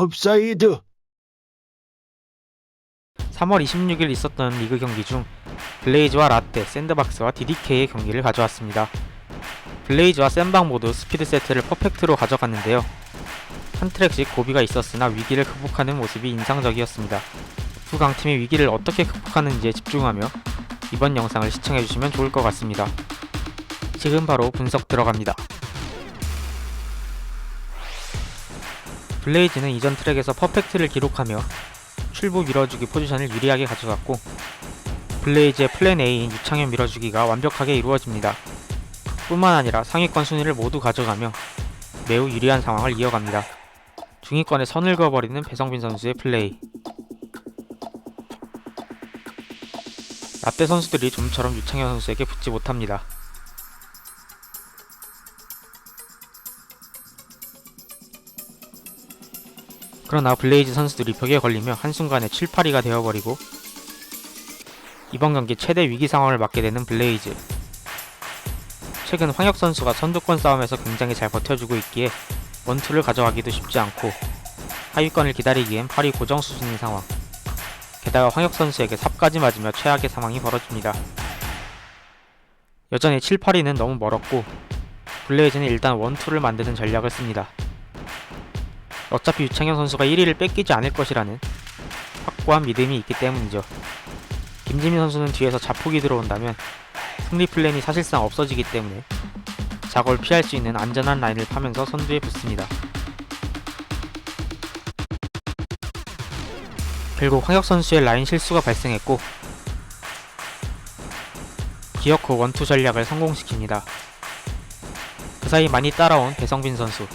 업사이드. 3월 26일 있었던 리그 경기 중 블레이즈와 라떼, 샌드박스와 DDK의 경기를 가져왔습니다. 블레이즈와 샌박 모두 스피드 세트를 퍼펙트로 가져갔는데요. 한 트랙씩 고비가 있었으나 위기를 극복하는 모습이 인상적이었습니다. 두 강팀의 위기를 어떻게 극복하는지에 집중하며 이번 영상을 시청해주시면 좋을 것 같습니다. 지금 바로 분석 들어갑니다. 블레이즈는 이전 트랙에서 퍼펙트를 기록하며 출부 밀어주기 포지션을 유리하게 가져갔고 블레이즈의 플랜 A인 유창현 밀어주기가 완벽하게 이루어집니다. 뿐만 아니라 상위권 순위를 모두 가져가며 매우 유리한 상황을 이어갑니다. 중위권에 선을 그어버리는 배성빈 선수의 플레이 라떼 선수들이 좀처럼 유창현 선수에게 붙지 못합니다. 그러나 블레이즈 선수들이 벽에 걸리며 한순간에 7, 8위가 되어버리고 이번 경기 최대 위기 상황을 맞게 되는 블레이즈 최근 황혁 선수가 선두권 싸움에서 굉장히 잘 버텨주고 있기에 원투를 가져가기도 쉽지 않고 하위권을 기다리기엔 팔이 고정 수준인 상황 게다가 황혁 선수에게 삽까지 맞으며 최악의 상황이 벌어집니다. 여전히 7, 8위는 너무 멀었고 블레이즈는 일단 원투를 만드는 전략을 씁니다. 어차피 유창현 선수가 1위를 뺏기지 않을 것이라는 확고한 믿음이 있기 때문이죠. 김지민 선수는 뒤에서 자폭이 들어온다면 승리 플랜이 사실상 없어지기 때문에 작업을 피할 수 있는 안전한 라인을 파면서 선두에 붙습니다. 결국 황혁 선수의 라인 실수가 발생했고 기어코 원투 전략을 성공시킵니다. 그 사이 많이 따라온 배성빈 선수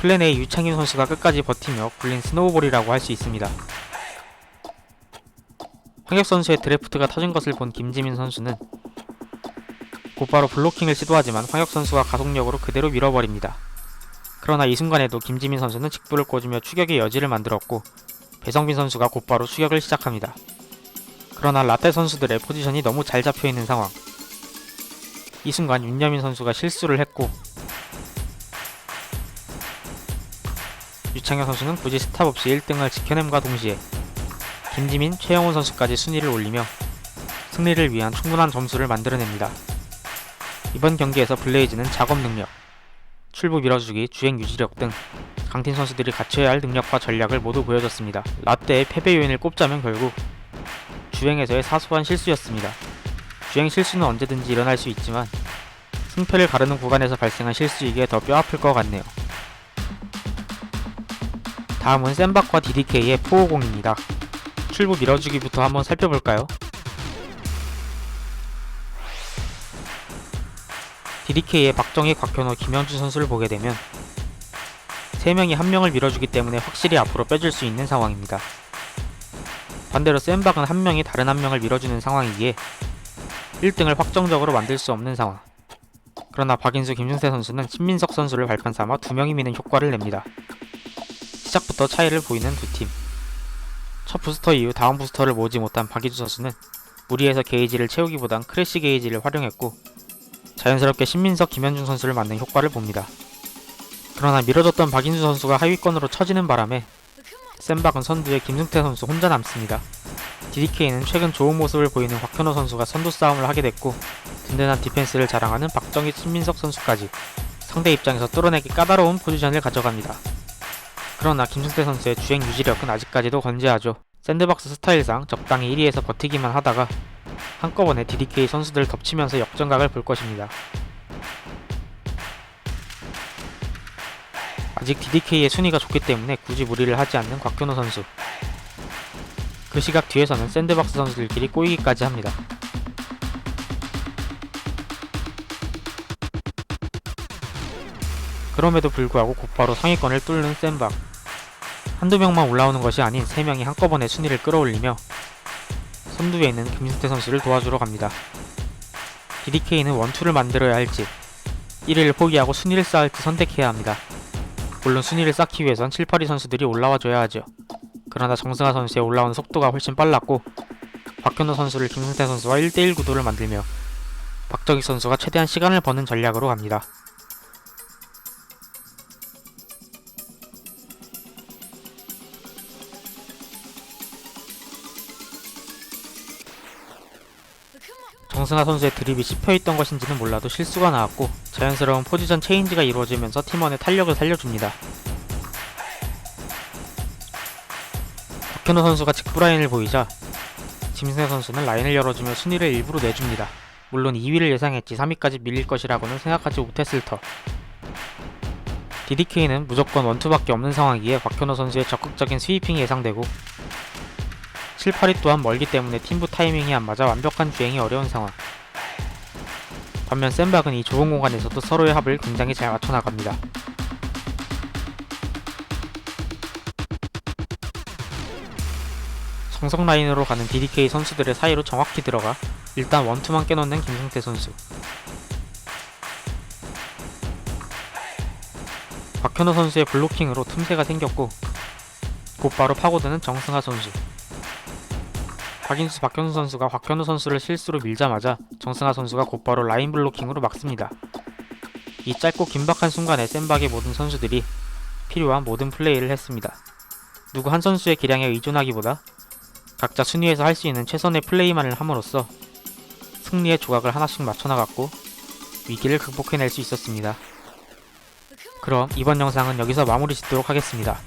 플랜 A 유창윤 선수가 끝까지 버티며 굴린 스노우볼이라고 할 수 있습니다. 황혁 선수의 드래프트가 터진 것을 본 김지민 선수는 곧바로 블로킹을 시도하지만 황혁 선수가 가속력으로 그대로 밀어버립니다. 그러나 이 순간에도 김지민 선수는 직부를 꽂으며 추격의 여지를 만들었고 배성빈 선수가 곧바로 추격을 시작합니다. 그러나 라떼 선수들의 포지션이 너무 잘 잡혀있는 상황. 이 순간 윤여민 선수가 실수를 했고 유창현 선수는 굳이 스탑 없이 1등을 지켜냄과 동시에 김지민, 최영훈 선수까지 순위를 올리며 승리를 위한 충분한 점수를 만들어냅니다. 이번 경기에서 블레이즈는 작업 능력, 출부 밀어주기, 주행 유지력 등 강팀 선수들이 갖춰야 할 능력과 전략을 모두 보여줬습니다. 라떼의 패배 요인을 꼽자면 결국 주행에서의 사소한 실수였습니다. 주행 실수는 언제든지 일어날 수 있지만 승패를 가르는 구간에서 발생한 실수이기에 더 뼈아플 것 같네요. 다음은 샌박과 DDK의 450입니다. 출부 밀어주기부터 한번 살펴볼까요? DDK의 박정희, 곽현호, 김현주 선수를 보게 되면 3명이 한 명을 밀어주기 때문에 확실히 앞으로 빼줄 수 있는 상황입니다. 반대로 샌박은 한 명이 다른 한 명을 밀어주는 상황이기에 1등을 확정적으로 만들 수 없는 상황. 그러나 박인수, 김승태 선수는 신민석 선수를 발판 삼아 두 명이 미는 효과를 냅니다. 시작부터 차이를 보이는 두 팀. 첫 부스터 이후 다음 부스터를 모으지 못한 박희주 선수는 무리해서 게이지를 채우기보단 크래시 게이지를 활용했고 자연스럽게 신민석, 김현중 선수를 맞는 효과를 봅니다. 그러나 밀어줬던 박인수 선수가 하위권으로 처지는 바람에 샌박은 선두에 김승태 선수 혼자 남습니다. DDK는 최근 좋은 모습을 보이는 곽현호 선수가 선두 싸움을 하게 됐고 든든한 디펜스를 자랑하는 박정희, 신민석 선수까지 상대 입장에서 뚫어내기 까다로운 포지션을 가져갑니다. 그러나 김승태 선수의 주행 유지력은 아직까지도 건재하죠. 샌드박스 스타일상 적당히 1위에서 버티기만 하다가 한꺼번에 DDK 선수들 덮치면서 역전각을 볼 것입니다. 아직 DDK의 순위가 좋기 때문에 굳이 무리를 하지 않는 곽현우 선수. 그 시각 뒤에서는 샌드박스 선수들끼리 꼬이기까지 합니다. 그럼에도 불구하고 곧바로 상위권을 뚫는 샌박. 한두 명만 올라오는 것이 아닌 세 명이 한꺼번에 순위를 끌어올리며 선두에 있는 김승태 선수를 도와주러 갑니다. DDK는 원투를 만들어야 할지 1위를 포기하고 순위를 쌓을지 선택해야 합니다. 물론 순위를 쌓기 위해선 7, 8위 선수들이 올라와줘야 하죠. 그러나 정승하 선수의 올라오는 속도가 훨씬 빨랐고 박현우 선수를 김승태 선수와 1대1 구도를 만들며 박정희 선수가 최대한 시간을 버는 전략으로 갑니다. 정승하 선수의 드립이 씹혀있던 것인지는 몰라도 실수가 나왔고 자연스러운 포지션 체인지가 이루어지면서 팀원의 탄력을 살려줍니다. 박현우 선수가 직부 라인을 보이자 짐승혜 선수는 라인을 열어주며 순위를 일부러 내줍니다. 물론 2위를 예상했지 3위까지 밀릴 것이라고는 생각하지 못했을 터. DDK는 무조건 원투밖에 없는 상황이기에 박현우 선수의 적극적인 스위핑이 예상되고 7, 8위 또한 멀기 때문에 팀부 타이밍이 안 맞아 완벽한 주행이 어려운 상황. 반면 센박은 이 좁은 공간에서도 서로의 합을 굉장히 잘 맞춰 나갑니다. 정석 라인으로 가는 DDK 선수들의 사이로 정확히 들어가 일단 원투만 깨놓는 김승태 선수. 박현우 선수의 블로킹으로 틈새가 생겼고 곧바로 파고드는 정승하 선수. 박인수 박현우 선수가 박현우 선수를 실수로 밀자마자 정승하 선수가 곧바로 라인 블로킹으로 막습니다. 이 짧고 긴박한 순간에 센박의 모든 선수들이 필요한 모든 플레이를 했습니다. 누구 한 선수의 기량에 의존하기보다 각자 순위에서 할 수 있는 최선의 플레이만을 함으로써 승리의 조각을 하나씩 맞춰나갔고 위기를 극복해낼 수 있었습니다. 그럼 이번 영상은 여기서 마무리 짓도록 하겠습니다.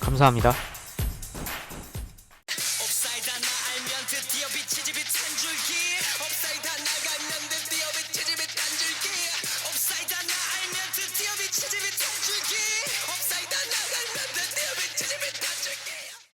감사합니다. 비치지 비탄 줄기. 업사이드 날가면